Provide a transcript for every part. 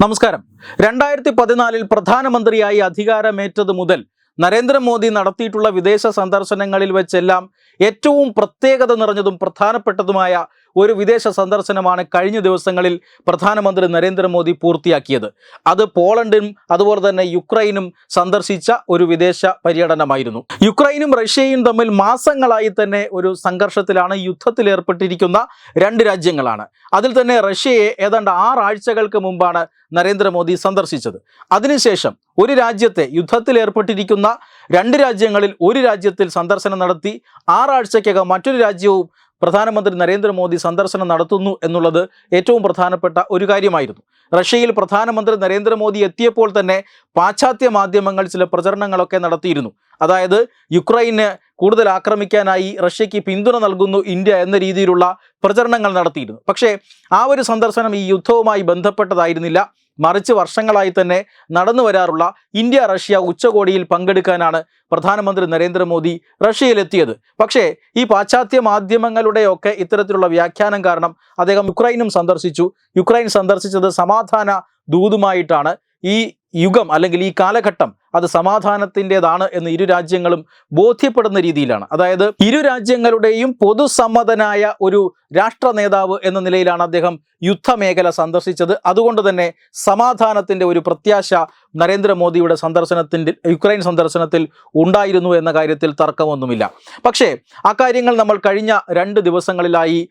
നമസ്കാരം. രണ്ടായിരത്തി പതിനാലിൽ പ്രധാനമന്ത്രിയായി അധികാരമേറ്റത് മുതൽ നരേന്ദ്രമോദി നടത്തിയിട്ടുള്ള വിദേശ സന്ദർശനങ്ങളിൽ വെച്ചെല്ലാം ഏറ്റവും പ്രത്യേകത നിറഞ്ഞതും പ്രധാനപ്പെട്ടതുമായ ഒരു വിദേശ സന്ദർശനമാണ് കഴിഞ്ഞ ദിവസങ്ങളിൽ പ്രധാനമന്ത്രി നരേന്ദ്രമോദി പൂർത്തിയാക്കിയത്. അത് പോളണ്ടും അതുപോലെ തന്നെ യുക്രൈനും സന്ദർശിച്ച ഒരു വിദേശ പര്യടനമായിരുന്നു. യുക്രൈനും റഷ്യയും തമ്മിൽ മാസങ്ങളായി തന്നെ ഒരു സംഘർഷത്തിലാണ് യുദ്ധത്തിൽ ഏർപ്പെട്ടിരിക്കുന്ന രണ്ട് രാജ്യങ്ങളാണ്. അതിൽ തന്നെ റഷ്യയെ ഏതാണ്ട് ആറാഴ്ചകൾക്ക് മുമ്പാണ് നരേന്ദ്രമോദി സന്ദർശിച്ചത്. അതിനുശേഷം ഒരു രാജ്യത്തെ യുദ്ധത്തിൽ ഏർപ്പെട്ടിരിക്കുന്ന രണ്ട് രാജ്യങ്ങളിൽ ഒരു രാജ്യത്തിൽ സന്ദർശനം നടത്തി ആറാഴ്ചക്കകം മറ്റൊരു രാജ്യവും പ്രധാനമന്ത്രി നരേന്ദ്രമോദി സന്ദർശനം നടത്തുന്നു എന്നുള്ളത് ഏറ്റവും പ്രധാനപ്പെട്ട ഒരു കാര്യമായിരുന്നു. റഷ്യയിൽ പ്രധാനമന്ത്രി നരേന്ദ്രമോദി എത്തിയപ്പോൾ തന്നെ പാശ്ചാത്യ മാധ്യമങ്ങൾ ചില പ്രചരണങ്ങളൊക്കെ നടത്തിയിരുന്നു. അതായത് യുക്രൈന് കൂടുതൽ ആക്രമിക്കാനായി റഷ്യയ്ക്ക് പിന്തുണ നൽകുന്നു ഇന്ത്യ എന്ന രീതിയിലുള്ള പ്രചരണങ്ങൾ നടത്തിയിരുന്നു. പക്ഷേ ആ ഒരു സന്ദർശനം ഈ യുദ്ധവുമായി ബന്ധപ്പെട്ടതായിരുന്നില്ല. മറിച്ച് വർഷങ്ങളായി തന്നെ നടന്നു വരാറുള്ള ഇന്ത്യ റഷ്യ ഉച്ചകോടിയിൽ പങ്കെടുക്കാനാണ് പ്രധാനമന്ത്രി നരേന്ദ്രമോദി റഷ്യയിലെത്തിയത്. പക്ഷേ ഈ പാശ്ചാത്യ മാധ്യമങ്ങളുടെയൊക്കെ ഇത്തരത്തിലുള്ള വ്യാഖ്യാനം കാരണം അദ്ദേഹം യുക്രൈനും സന്ദർശിച്ചു. യുക്രൈൻ സന്ദർശിച്ചത് സമാധാന ദൂതുമായിട്ടാണ് ഈ യുഗം അല്ലെങ്കിൽ ഈ കാലഘട്ടം അത് സമാധാനത്തിന്റെതാണ് എന്ന് ഇരു രാജ്യങ്ങളും ബോധ്യപ്പെടുന്ന രീതിയിലാണ്. അതായത് ഇരു രാജ്യങ്ങളുടെയും പൊതുസമ്മതനായ ഒരു രാഷ്ട്ര നേതാവ് എന്ന നിലയിലാണ് അദ്ദേഹം യുദ്ധമേഖല സന്ദർശിച്ചത്. അതുകൊണ്ട് തന്നെ സമാധാനത്തിന്റെ ഒരു പ്രത്യാശ നരേന്ദ്രമോദിയുടെ സന്ദർശനത്തിന്റെ യുക്രൈൻ സന്ദർശനത്തിൽ ഉണ്ടായിരുന്നു എന്ന കാര്യത്തിൽ തർക്കമൊന്നുമില്ല. പക്ഷേ അക്കാര്യങ്ങൾ കാര്യങ്ങൾ നമ്മൾ കഴിഞ്ഞ രണ്ട് ദിവസങ്ങളിലായി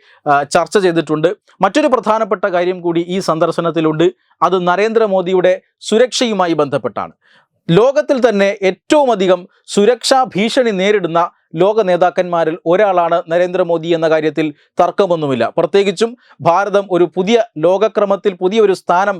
ചർച്ച ചെയ്തിട്ടുണ്ട്. മറ്റൊരു പ്രധാനപ്പെട്ട കാര്യം കൂടി ഈ സന്ദർശനത്തിലുണ്ട്. അത് നരേന്ദ്രമോദിയുടെ സുരക്ഷയുമായി ബന്ധപ്പെട്ടാണ്. ലോകത്തിൽ തന്നെ ഏറ്റവും അധികം സുരക്ഷാ ഭീഷണി നേരിടുന്ന ലോക നേതാക്കന്മാരിൽ ഒരാളാണ് നരേന്ദ്രമോദി എന്ന കാര്യത്തിൽ തർക്കമൊന്നുമില്ല. പ്രത്യേകിച്ചും ഭാരതം ഒരു പുതിയ ലോകക്രമത്തിൽ പുതിയൊരു സ്ഥാനം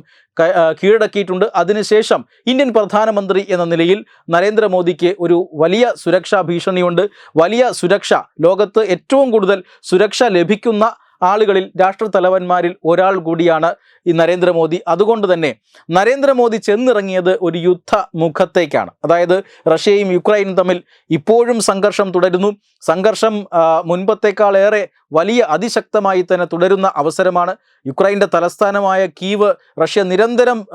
കീഴടക്കിയിട്ടുണ്ട്. അതിനുശേഷം ഇന്ത്യൻ പ്രധാനമന്ത്രി എന്ന നിലയിൽ നരേന്ദ്രമോദിക്ക് ഒരു വലിയ സുരക്ഷാ ഭീഷണിയുണ്ട്. വലിയ സുരക്ഷ ലോകത്ത് ഏറ്റവും കൂടുതൽ സുരക്ഷ ലഭിക്കുന്ന ആളുകളിൽ രാഷ്ട്രത്തലവന്മാരിൽ ഒരാൾ കൂടിയാണ് ഈ നരേന്ദ്രമോദി. അതുകൊണ്ട് തന്നെ നരേന്ദ്രമോദി ചെന്നിറങ്ങിയത് ഒരു യുദ്ധ മുഖത്തേക്കാണ്. അതായത് റഷ്യയും യുക്രൈനും തമ്മിൽ ഇപ്പോഴും സംഘർഷം തുടരുന്നു. സംഘർഷം മുൻപത്തേക്കാളേറെ വലിയ അതിശക്തമായി തന്നെ തുടരുന്ന അവസരമാണ് യുക്രൈന്റെ തലസ്ഥാനമായ കീവ്. റഷ്യ നിരന്തരം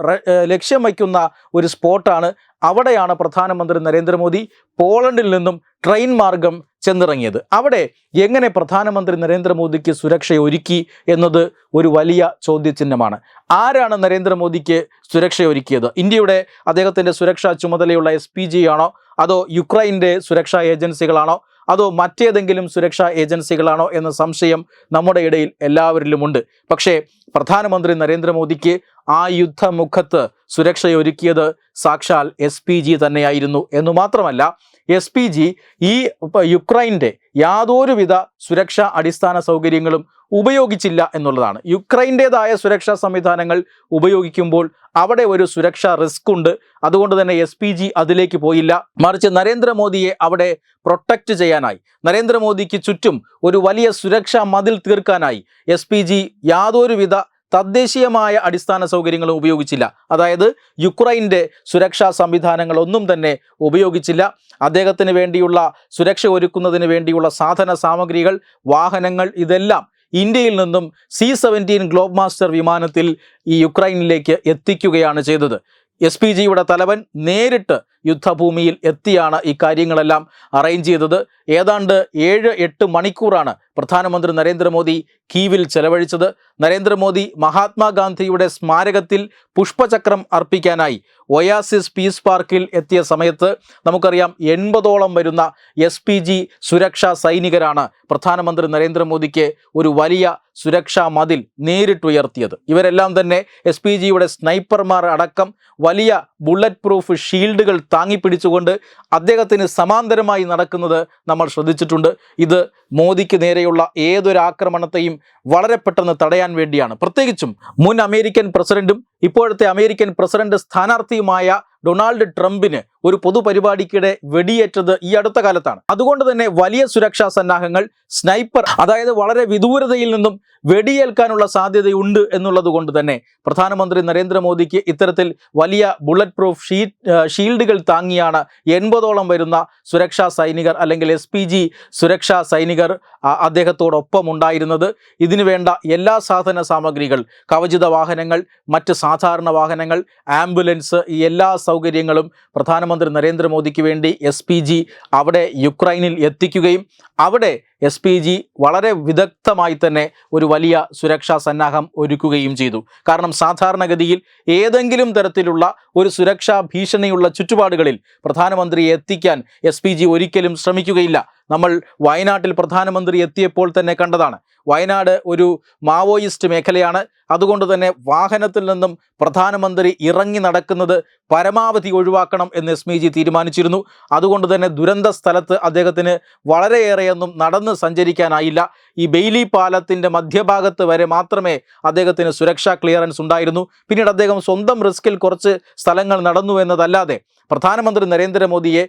ലക്ഷ്യം വയ്ക്കുന്ന ഒരു സ്പോട്ടാണ്. അവിടെയാണ് പ്രധാനമന്ത്രി നരേന്ദ്രമോദി. പോളണ്ടിൽ നിന്നും ട്രെയിൻ മാർഗം ചെന്നിറങ്ങിയത്. അവിടെ എങ്ങനെ പ്രധാനമന്ത്രി നരേന്ദ്രമോദിക്ക് സുരക്ഷ ഒരുക്കി എന്നത് ഒരു വലിയ ചോദ്യചിഹ്നമാണ്. ആരാണ് നരേന്ദ്രമോദിക്ക് സുരക്ഷ ഒരുക്കിയത് ഇന്ത്യയുടെ അദ്ദേഹത്തിന്റെ സുരക്ഷാ ചുമതലയുള്ള എസ് പി ജി ആണോ? അതോ യുക്രൈന്റെ സുരക്ഷാ ഏജൻസികളാണോ? അതോ മറ്റേതെങ്കിലും സുരക്ഷാ ഏജൻസികളാണോ എന്ന സംശയം നമ്മുടെ ഇടയിൽ എല്ലാവരിലുമുണ്ട്. പക്ഷേ പ്രധാനമന്ത്രി നരേന്ദ്രമോദിക്ക് ആ യുദ്ധമുഖത്ത് സുരക്ഷയൊരുക്കിയത് സാക്ഷാൽ എസ് പി ജി തന്നെയായിരുന്നു. എന്നു മാത്രമല്ല എസ് പി ജി ഈ യുക്രൈന്റെ യാതൊരുവിധ സുരക്ഷാ അടിസ്ഥാന സൗകര്യങ്ങളും ഉപയോഗിച്ചില്ല എന്നുള്ളതാണ്. യുക്രൈന്റേതായ സുരക്ഷാ സംവിധാനങ്ങൾ ഉപയോഗിക്കുമ്പോൾ അവിടെ ഒരു സുരക്ഷാ റിസ്ക് ഉണ്ട്. അതുകൊണ്ട് തന്നെ എസ് പി ജി അതിലേക്ക് പോയില്ല. മറിച്ച് നരേന്ദ്രമോദിയെ അവിടെ പ്രൊട്ടക്റ്റ് ചെയ്യാനായി. നരേന്ദ്രമോദിക്ക് ചുറ്റും ഒരു വലിയ സുരക്ഷാ മതിൽ തീർക്കാനായി എസ് പി ജി യാതൊരുവിധ തദ്ദേശീയമായ അടിസ്ഥാന സൗകര്യങ്ങളും ഉപയോഗിച്ചില്ല. അതായത് യുക്രൈന്റെ സുരക്ഷാ സംവിധാനങ്ങളൊന്നും തന്നെ ഉപയോഗിച്ചില്ല. അദ്ദേഹത്തിന് വേണ്ടിയുള്ള സുരക്ഷ ഒരുക്കുന്നതിന് വേണ്ടിയുള്ള സാധന സാമഗ്രികൾ വാഹനങ്ങൾ ഇതെല്ലാം ഇന്ത്യയിൽ നിന്നും സി സെവന്റീൻ ഗ്ലോബ് മാസ്റ്റർ വിമാനത്തിൽ ഈ യുക്രൈനിലേക്ക് എത്തിക്കുകയാണ് ചെയ്തത്. എസ് പി ജിയുടെ തലവൻ നേരിട്ട് യുദ്ധഭൂമിയിൽ എത്തിയാണ് ഈ കാര്യങ്ങളെല്ലാം അറേഞ്ച് ചെയ്തത്. ഏതാണ്ട് ഏഴ് എട്ട് മണിക്കൂറാണ് പ്രധാനമന്ത്രി നരേന്ദ്രമോദി കീവിൽ ചെലവഴിച്ചത്. നരേന്ദ്രമോദി മഹാത്മാഗാന്ധിയുടെ സ്മാരകത്തിൽ പുഷ്പചക്രം അർപ്പിക്കാനായി ഒയാസിസ് പീസ് പാർക്കിൽ എത്തിയ സമയത്ത് നമുക്കറിയാം എൺപതോളം വരുന്ന എസ് പി ജി സുരക്ഷാ സൈനികരാണ് പ്രധാനമന്ത്രി നരേന്ദ്രമോദിക്ക് ഒരു വലിയ സുരക്ഷാ മതിൽ നേരിട്ടുയർത്തിയത്. ഇവരെല്ലാം തന്നെ എസ് പി ജിയുടെ സ്നൈപ്പർമാർ അടക്കം വലിയ ബുള്ളറ്റ് പ്രൂഫ് ഷീൽഡുകൾ താങ്ങിപ്പിടിച്ചുകൊണ്ട് അദ്ദേഹത്തിന് സമാന്തരമായി നടക്കുന്നത് നമ്മൾ ശ്രദ്ധിച്ചിട്ടുണ്ട്. ഇത് മോദിക്ക് നേരെയുള്ള ഏതൊരു ആക്രമണത്തെയും വളരെ പെട്ടെന്ന് തടയാൻ വേണ്ടിയാണ്. പ്രത്യേകിച്ചും മുൻ അമേരിക്കൻ പ്രസിഡന്റും ഇപ്പോഴത്തെ അമേരിക്കൻ പ്രസിഡന്റ് സ്ഥാനാർത്ഥിയുമായ ഡൊണാൾഡ് ട്രംപിന് ഒരു പൊതുപരിപാടിക്കിടെ വെടിയേറ്റത് ഈ അടുത്ത കാലത്താണ്. അതുകൊണ്ട് തന്നെ വലിയ സുരക്ഷാ സന്നാഹങ്ങൾ സ്നൈപ്പർ അതായത് വളരെ വിദൂരതയിൽ നിന്നും വെടിയേൽക്കാനുള്ള സാധ്യതയുണ്ട് എന്നുള്ളത് കൊണ്ട് തന്നെ പ്രധാനമന്ത്രി നരേന്ദ്രമോദിക്ക് ഇത്തരത്തിൽ വലിയ ബുള്ളറ്റ് പ്രൂഫ് ഷീ ഷീൽഡുകൾ താങ്ങിയാണ് എൺപതോളം വരുന്ന സുരക്ഷാ സൈനികർ അല്ലെങ്കിൽ എസ് സുരക്ഷാ സൈനികർ അദ്ദേഹത്തോടൊപ്പം ഉണ്ടായിരുന്നത്. ഇതിനു വേണ്ട എല്ലാ സാധന സാമഗ്രികൾ കവചിത വാഹനങ്ങൾ മറ്റ് സാധാരണ വാഹനങ്ങൾ ആംബുലൻസ് എല്ലാ സൗകര്യങ്ങളും പ്രധാനമന്ത്രി നരേന്ദ്രമോദിക്ക് വേണ്ടി എസ് പി ജി അവിടെ യുക്രൈനിൽ എത്തിക്കുകയും അവിടെ എസ് പി ജി വളരെ വിദഗ്ധമായി തന്നെ ഒരു വലിയ സുരക്ഷാ സന്നാഹം ഒരുക്കുകയും ചെയ്തു. കാരണം സാധാരണഗതിയിൽ ഏതെങ്കിലും തരത്തിലുള്ള ഒരു സുരക്ഷാ ഭീഷണിയുള്ള ചുറ്റുപാടുകളിൽ പ്രധാനമന്ത്രിയെ എത്തിക്കാൻ എസ് പി ജി ഒരിക്കലും ശ്രമിക്കുകയില്ല. നമ്മൾ വയനാട്ടിൽ പ്രധാനമന്ത്രി എത്തിയപ്പോൾ തന്നെ കണ്ടതാണ്. വയനാട് ഒരു മാവോയിസ്റ്റ് മേഖലയാണ്. അതുകൊണ്ട് തന്നെ വാഹനത്തിൽ നിന്നും പ്രധാനമന്ത്രി ഇറങ്ങി നടക്കുന്നത് പരമാവധി ഒഴിവാക്കണം എന്ന് എസ് മി ജി തീരുമാനിച്ചിരുന്നു. അതുകൊണ്ട് തന്നെ ദുരന്ത സ്ഥലത്ത് അദ്ദേഹത്തിന് വളരെയേറെയൊന്നും നടന്ന് സഞ്ചരിക്കാനായില്ല. ഈ ബെയിലി പാലത്തിന്റെ മധ്യഭാഗത്ത് വരെ മാത്രമേ അദ്ദേഹത്തിന് സുരക്ഷാ ക്ലിയറൻസ് ഉണ്ടായിരുന്നു. പിന്നീട് അദ്ദേഹം സ്വന്തം റിസ്കിൽ കുറച്ച് സ്ഥലങ്ങൾ നടന്നു എന്നതല്ലാതെ പ്രധാനമന്ത്രി നരേന്ദ്രമോദിയെ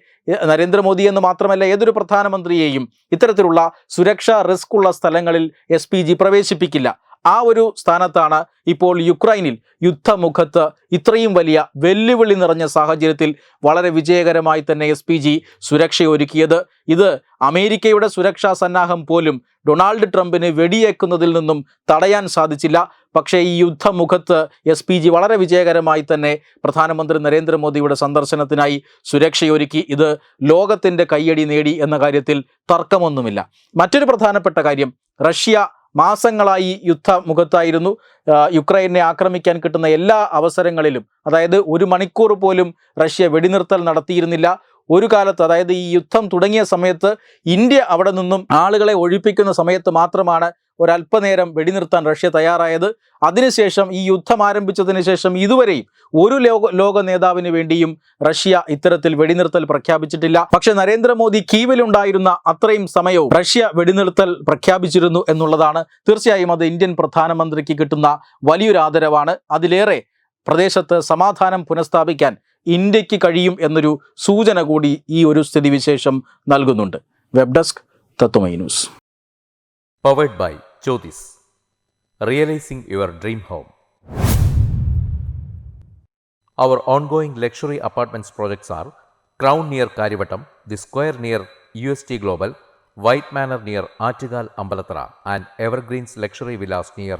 നരേന്ദ്രമോദി എന്ന് മാത്രമല്ല ഏതൊരു പ്രധാനമന്ത്രിയെയും ഇത്തരത്തിലുള്ള സുരക്ഷാ റിസ്ക് ഉള്ള സ്ഥലങ്ങളിൽ എസ് പി ജി പ്രവേശിപ്പിക്കില്ല. ആ ഒരു സ്ഥാനത്താണ് ഇപ്പോൾ യുക്രൈനിൽ യുദ്ധമുഖത്ത് ഇത്രയും വലിയ വെല്ലുവിളി നിറഞ്ഞ സാഹചര്യത്തിൽ വളരെ വിജയകരമായി തന്നെ എസ് പി ജി സുരക്ഷയൊരുക്കിയത്. ഇത് അമേരിക്കയുടെ സുരക്ഷാ സന്നാഹം പോലും ഡൊണാൾഡ് ട്രംപിന് വെടിയേക്കുന്നതിൽ നിന്നും തടയാൻ സാധിച്ചില്ല. പക്ഷേ ഈ യുദ്ധമുഖത്ത് എസ് പി ജി വളരെ വിജയകരമായി തന്നെ പ്രധാനമന്ത്രി നരേന്ദ്രമോദിയുടെ സന്ദർശനത്തിനായി സുരക്ഷയൊരുക്കി. ഇത് ലോകത്തിന്റെ കയ്യടി നേടി എന്ന കാര്യത്തിൽ തർക്കമൊന്നുമില്ല. മറ്റൊരു പ്രധാനപ്പെട്ട കാര്യം റഷ്യ മാസങ്ങളായി യുദ്ധമുഖത്തായിരുന്നു. മുഖത്തായിരുന്നു യുക്രൈനെ ആക്രമിക്കാൻ കിട്ടുന്ന എല്ലാ അവസരങ്ങളിലും അതായത് ഒരു മണിക്കൂർ പോലും റഷ്യ വെടിനിർത്തൽ നടത്തിയിരുന്നില്ല. ഒരു കാലത്ത് അതായത് ഈ യുദ്ധം തുടങ്ങിയ സമയത്ത് ഇന്ത്യ അവിടെ നിന്നും ആളുകളെ ഒഴിപ്പിക്കുന്ന സമയത്ത് മാത്രമാണ് ഒരല്പനേരം വെടിനിർത്താൻ റഷ്യ തയ്യാറായത്. അതിനുശേഷം ഈ യുദ്ധം ആരംഭിച്ചതിന് ശേഷം ഇതുവരെയും ഒരു ലോക ലോക നേതാവിന് വേണ്ടിയും റഷ്യ ഇത്തരത്തിൽ വെടിനിർത്തൽ പ്രഖ്യാപിച്ചിട്ടില്ല. പക്ഷെ നരേന്ദ്രമോദി കീവിലുണ്ടായിരുന്ന അത്രയും സമയവും റഷ്യ വെടിനിർത്തൽ പ്രഖ്യാപിച്ചിരുന്നു എന്നുള്ളതാണ്. തീർച്ചയായും അത് ഇന്ത്യൻ പ്രധാനമന്ത്രിക്ക് കിട്ടുന്ന വലിയൊരു ആദരവാണ്. അതിലേറെ പ്രദേശത്ത് സമാധാനം പുനഃസ്ഥാപിക്കാൻ ഇന്ത്യയ്ക്ക് കഴിയും എന്നൊരു സൂചന കൂടി ഈ ഒരു സ്ഥിതിവിശേഷം നൽകുന്നുണ്ട് web desk Tatwamayi news Powered by Jyotis. Realizing your dream home. Our ongoing luxury apartments projects are Crown near Karivattam, The Square near UST Global, White Manor near Achigal Ambalatra, and Evergreens Luxury Villas near